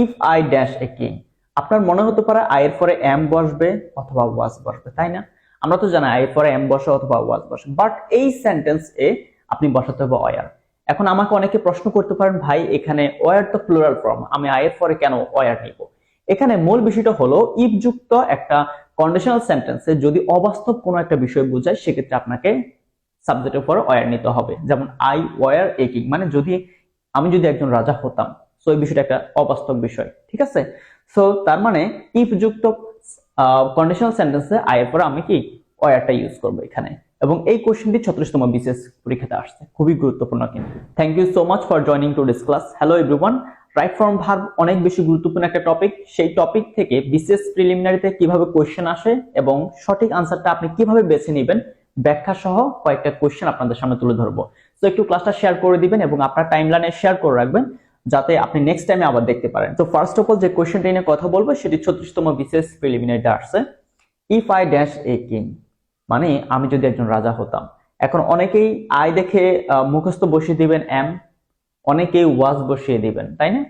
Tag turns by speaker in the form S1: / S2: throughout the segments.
S1: If I dash a king আপনার মনে হতে পারে আই এর পরে এম বসবে অথবা ওয়াজ বসবে, তাই না? আমরা তো জানি আই এর পরে এম বসে অথবা ওয়াজ বসে বাট এই সেন্টেন্স এ আপনি বসাতে হবে ওয়ার এখন আমাকে অনেকে প্রশ্ন করতে পারেন, ভাই, এখানে ওয়ার তো প্লুরাল ফর্ম আমি আই এর পরে কেন ওয়ার নিব? এখানে মূল বিষয়টা হলো ইফ যুক্ত একটা কন্ডিশনাল সেন্টেন্সে যদি অবাস্তব কোনো একটা বিষয় বোঝায়, সেক্ষেত্রে আপনাকে সাবজেক্টের পর ওয়ার নিতে হবে। যেমন আই ওয়ার এ কিং মানে যদি আমি যদি একজন রাজা হতাম সো এই বিষয়টা একটা অবাস্তব বিষয়, ঠিক আছে? সো তার মানে ইফ যুক্ত কন্ডিশনাল সেন্টেন্সে আই এর পরে আমি কি? ওয়ারটা ইউজ করব এখানে। এবং এই কোশ্চেনটি ছত্রিশতম বিশেষ পরীক্ষাতে আসছে। খুবই গুরুত্বপূর্ণ কিন্তু। Thank you so much for joining to this class hello everyone right form verb অনেক বেশি গুরুত্বপূর্ণ একটা টপিক সেই টপিক থেকে বিশেষ প্রিলিমিনারিতে কীভাবে কোশ্চেন আসে এবং সঠিক আনসারটা আপনি কীভাবে বেছে নেবেন, ব্যাখ্যা সহ কয়েকটা কোশ্চেন আপনাদের সামনে তুলে ধরবো। তো একটু ক্লাসটা শেয়ার করে দিবেন এবং আপনার টাইমলাইনে শেয়ার করে রাখবেন। যাতে আপনি নেক্সট টাইমে আবার দেখতে পারেন। তো ফার্স্ট অফ অল যে কোশ্চেনটা নিয়ে কথা বলব, সেটি ছত্রিশতম বিশেষ প্রিলিমিনারিতে আসছে if I dash a king মানে আমি যদি একজন রাজা হতাম। এখন অনেকেই আই দেখে মুখস্থ বসিয়ে দিবেন এম অনেকেই ওয়াজ বসিয়ে দিবেন, তাই না?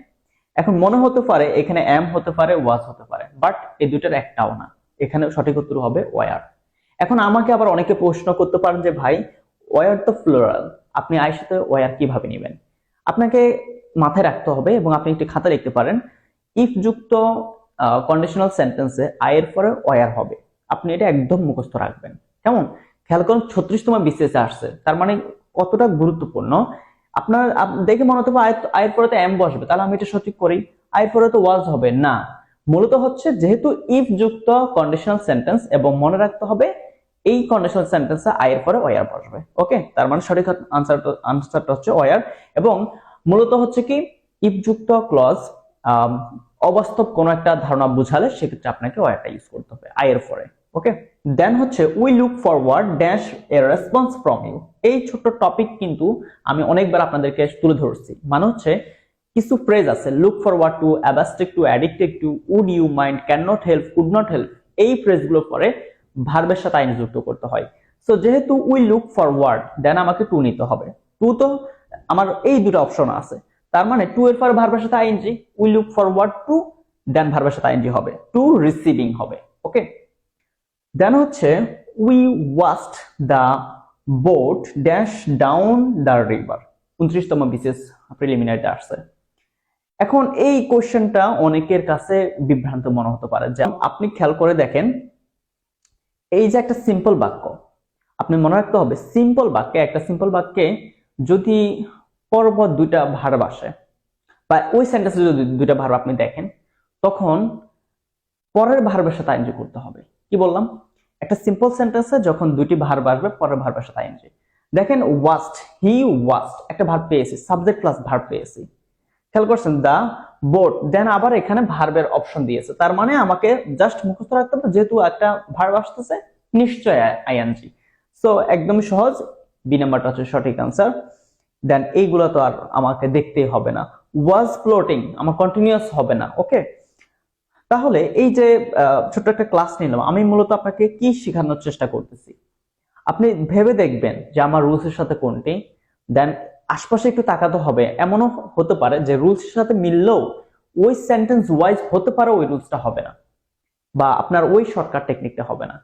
S1: এখন মনে হতে পারে, এখানে এম হতে পারে ওয়াজ হতে পারে। বাট এই দুটার একটাও না। এখানে সঠিক উত্তর হবে ওয়ার এখন আমাকে আবার অনেকে প্রশ্ন করতে পারেন যে, ভাই ওয়ার তো ফ্লোরাল আপনি আয়ের সাথে ওয়ার কীভাবে নেবেন? আপনাকে মাথায় রাখতে হবে এবং আপনি একটি খাতা লিখতে পারেন ইফ যুক্ত কন্ডিশনাল সেন্টেন্সে আয়ের পরে ওয়ার হবে। আপনি এটা একদম মুখস্থ রাখবেন। কেমন? খেয়াল করুন, ছত্রিশতম বিসিএসে আসছে। তার মানে কতটা গুরুত্বপূর্ণ? আপনার দেখে মনে হতে পারে আয়ের- পরে তো এম বসবে। তাহলে আমি এটা সঠিক করি। আয়ের পরে তো ওয়াজ হবে। না। মূলত হচ্ছে যেহেতু ইফ যুক্ত কন্ডিশনাল সেন্টেন্স এবং মনে রাখতে হবে, এই কন্ডিশনাল সেন্টেন্সে আয়ের পরে ওয়ার বসবে। ওকে? তার মানে সঠিক আনসারটা আনসারটা হচ্ছে ওয়ার এবং মূলত হচ্ছে কি ইফ যুক্ত ক্লজ অবাস্তব কোনো একটা ধারণা বুঝালে সেক্ষেত্রে আপনাকে ওয়ারটা ইউজ করতে হবে আয়ের পরে ওকে দেন হচ্ছে we look forward dash a response from you এই ছোট্ট টপিক কিন্তু আমি অনেকবার আপনাদেরকে তুলে ধরছি। মানে হচ্ছে, কিছু ফ্রেজ আছে look forward to অ্যাবাস্টিক to addicted to would you mind can not help could not help এই ফ্রেজগুলো পরে ভার্বের সাথে আইন যুক্ত করতে হয়। সো যেহেতু উই লুক ফরওয়ার্ড দেন আমাকে টু নিতে হবে। টু তো আমার এই দুটো অপশন আছে। তার মানে টু এর পর ভার্বের সাথে ING we look forward to then ভার্বের সাথে আইনজি হবে। টু রিসিভিং হবে ওকে দেন হচ্ছে we waste the boat dash down the river উনত্রিশতম বিশেষ প্রিলিমিনারিতে আসছে। এখন এই কোশ্চেনটা অনেকের কাছে বিভ্রান্ত মনে হতে পারে। যেমন আপনি খেয়াল করে দেখেন, এই যে একটা সিম্পল বাক্য, আপনি মনে রাখতে হবে সিম্পল বাক্যে, একটা সিম্পল বাক্যে যদি পরপর দুইটা ভার্ব আসে, বা ওই সেন্টেন্সে যদি দুইটা ভার্ব আপনি দেখেন, তখন পরের ভার্বের সাথে আইনজি করতে হবে। কি বললাম? একটা সিম্পল সেন্টেন্সে যখন দুইটি ভার্ব আসবে, পরের ভার্বের সাথে আইনজি দেখেন ওয়াস্ট হি ওয়াস্ট একটা ভার্ব পেয়েছি সাবজেক্ট প্লাস ভার্ব পেয়েছি। খেয়াল করছেন দা বোট দেন আবার এখানে ভার্বের অপশন দিয়েছে। তার মানে আমাকে জাস্ট মুখস্থ রাখতে হবে, যেহেতু একটা ভার্ব আসতেছে, নিশ্চয় আইএনজি। সো একদম সহজ বি নাম্বারটা হচ্ছে সঠিক আনসার দেন এইগুলো তো আর আমাকে দেখতেই হবে না। ওয়াজ ফ্লোটিং আমার কন্টিনিউয়াস হবে না ওকে তাহলে এই যে ছোট্ট একটা ক্লাস নিলাম, আমি মূলত আপনাকে কি শেখানোর চেষ্টা করতেছি? আপনি ভেবে দেখবেন যে আমার রুলসের সাথে কোনটি। দেন আশপাশে একটু তাকাতে হবে, এমনও হতে পারে যে রুলসের সাথে মিললেও ওই সেন্টেন্স ওয়াইজ হতে পারে ওই রুলসটা হবে না, বা আপনার ওই শর্টকাট টেকনিকটা হবে না।